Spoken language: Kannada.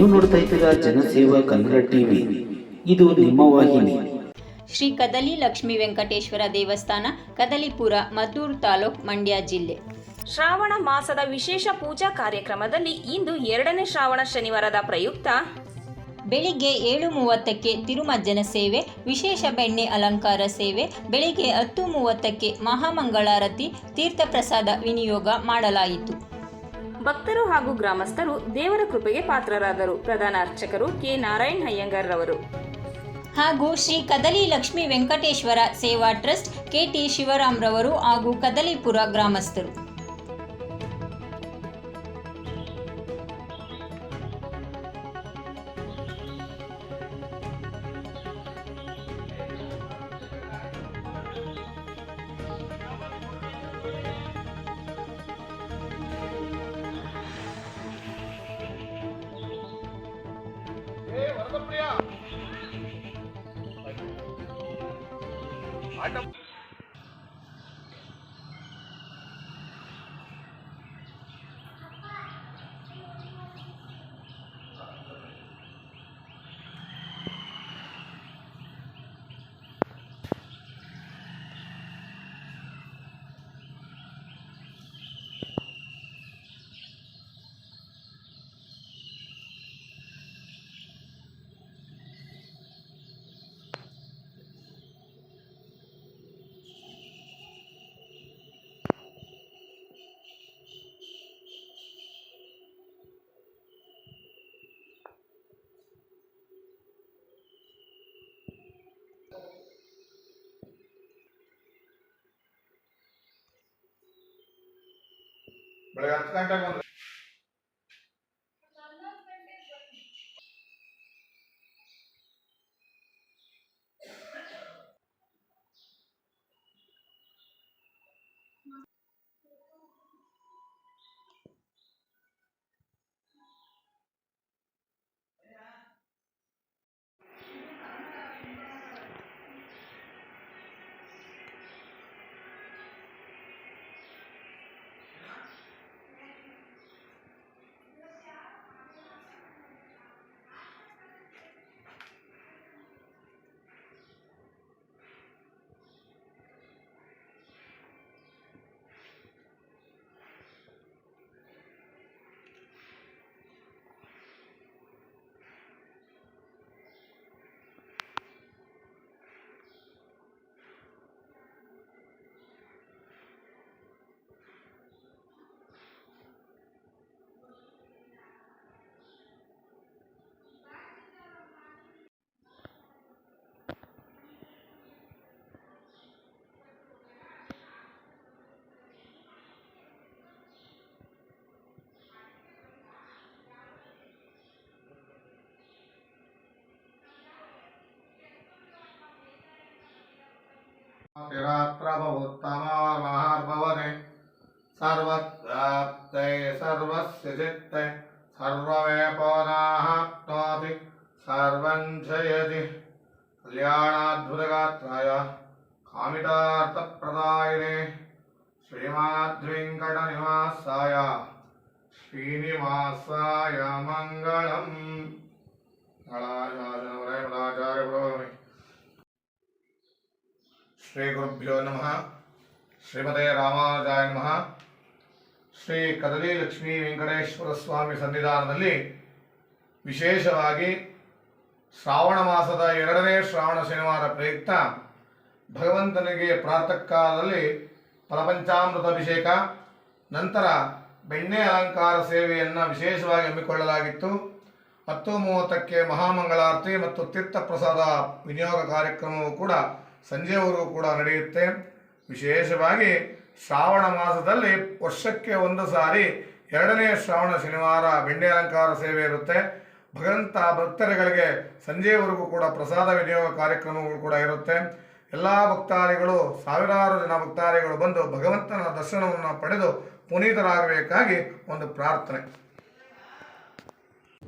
ನೀವು ನೋಡ್ತಾ ಇದ್ದೀರಾ ಜನಸೇವಾ ಕನ್ನಡ ಟಿವಿ. ಇದು ನಿಮ್ಮ ವಾಹಿನಿ. ಶ್ರೀ ಕದಲಿ ಲಕ್ಷ್ಮೀ ವೆಂಕಟೇಶ್ವರ ದೇವಸ್ಥಾನ ಕದಲಿಪುರ ಮದ್ದೂರು ತಾಲೂಕ್ ಮಂಡ್ಯ ಜಿಲ್ಲೆ. ಶ್ರಾವಣ ಮಾಸದ ವಿಶೇಷ ಪೂಜಾ ಕಾರ್ಯಕ್ರಮದಲ್ಲಿ ಇಂದು ಎರಡನೇ ಶ್ರಾವಣ ಶನಿವಾರದ ಪ್ರಯುಕ್ತ ಬೆಳಿಗ್ಗೆ ಏಳು ಮೂವತ್ತಕ್ಕೆ ತಿರುಮಜ್ಜನ ಸೇವೆ ವಿಶೇಷ ಬೆಣ್ಣೆ ಅಲಂಕಾರ ಸೇವೆ ಬೆಳಿಗ್ಗೆ ಹತ್ತು ಮೂವತ್ತಕ್ಕೆ ಮಹಾಮಂಗಳಾರತಿ ತೀರ್ಥಪ್ರಸಾದ ವಿನಿಯೋಗ ಮಾಡಲಾಯಿತು. ಭಕ್ತರು ಹಾಗೂ ಗ್ರಾಮಸ್ಥರು ದೇವರ ಕೃಪೆಗೆ ಪಾತ್ರರಾದರು. ಪ್ರಧಾನ ಅರ್ಚಕರು ಕೆ ನಾರಾಯಣ್ ಅಯ್ಯಂಗಾರ್ ರವರು ಹಾಗೂ ಶ್ರೀ ಕದಲಿ ಲಕ್ಷ್ಮೀ ವೆಂಕಟೇಶ್ವರ ಸೇವಾ ಟ್ರಸ್ಟ್ ಕೆಟಿ ಶಿವರಾಮ್ ರವರು ಹಾಗೂ ಕದಲಿಪುರ ಗ್ರಾಮಸ್ಥರು. प्रिया ಬೆಳಗ್ಗೆ ಹತ್ತು ಗಂಟೆಗೆ ಬಂದ್ರೆ तिरात्रभवोत्तमोर्महार्भवने सर्वत्राप्ते सर्वस्य चित्ते सर्वमेपोनाप्नोति सर्वं जयति। कल्याणाद्भुतगात्राय कामितार्थप्रदायिने श्रीमाद्वेङ्कटनिवासाय श्रीनिवासाय मङ्गलम्। नळाचार्य ಶ್ರೀ ಗುರುಭ್ಯೋ ನಮಃ. ಶ್ರೀಮತೆ ರಾಮಾನುಜಾಯ ನಮಃ. ಶ್ರೀ ಕದಲಿ ಲಕ್ಷ್ಮೀ ವೆಂಕಟೇಶ್ವರ ಸ್ವಾಮಿ ಸನ್ನಿಧಾನದಲ್ಲಿ ವಿಶೇಷವಾಗಿ ಶ್ರಾವಣ ಮಾಸದ ಎರಡನೇ ಶ್ರಾವಣ ಶನಿವಾರ ಪ್ರಯುಕ್ತ ಭಗವಂತನಿಗೆ ಪ್ರಾತಃ ಕಾಲದಲ್ಲಿ ಫಲಪಂಚಾಮೃತ ಅಭಿಷೇಕ, ನಂತರ ಬೆಣ್ಣೆ ಅಲಂಕಾರ ಸೇವೆಯನ್ನು ವಿಶೇಷವಾಗಿ ಹಮ್ಮಿಕೊಳ್ಳಲಾಗಿತ್ತು. ಹತ್ತು ಮೂವತ್ತಕ್ಕೆ ಮಹಾಮಂಗಳಾರತಿ ಮತ್ತು ತೀರ್ಥಪ್ರಸಾದ ವಿನಿಯೋಗ ಕಾರ್ಯಕ್ರಮವು ಕೂಡ ಸಂಜೆವರೆಗೂ ಕೂಡ ನಡೆಯುತ್ತೆ. ವಿಶೇಷವಾಗಿ ಶ್ರಾವಣ ಮಾಸದಲ್ಲಿ ವರ್ಷಕ್ಕೆ ಒಂದು ಸಾರಿ ಎರಡನೇ ಶ್ರಾವಣ ಶನಿವಾರ ಬೆಂಡೆ ಅಲಂಕಾರ ಸೇವೆ ಇರುತ್ತೆ. ಭಗವಂತ ಭಕ್ತರುಗಳಿಗೆ ಸಂಜೆವರೆಗೂ ಕೂಡ ಪ್ರಸಾದ ವಿನಿಯೋಗ ಕಾರ್ಯಕ್ರಮಗಳು ಕೂಡ ಇರುತ್ತೆ. ಎಲ್ಲ ಭಕ್ತಾದಿಗಳು, ಸಾವಿರಾರು ಜನ ಭಕ್ತಾದಿಗಳು ಬಂದು ಭಗವಂತನ ದರ್ಶನವನ್ನು ಪಡೆದು ಪುನೀತರಾಗಬೇಕಾಗಿ ಒಂದು ಪ್ರಾರ್ಥನೆ.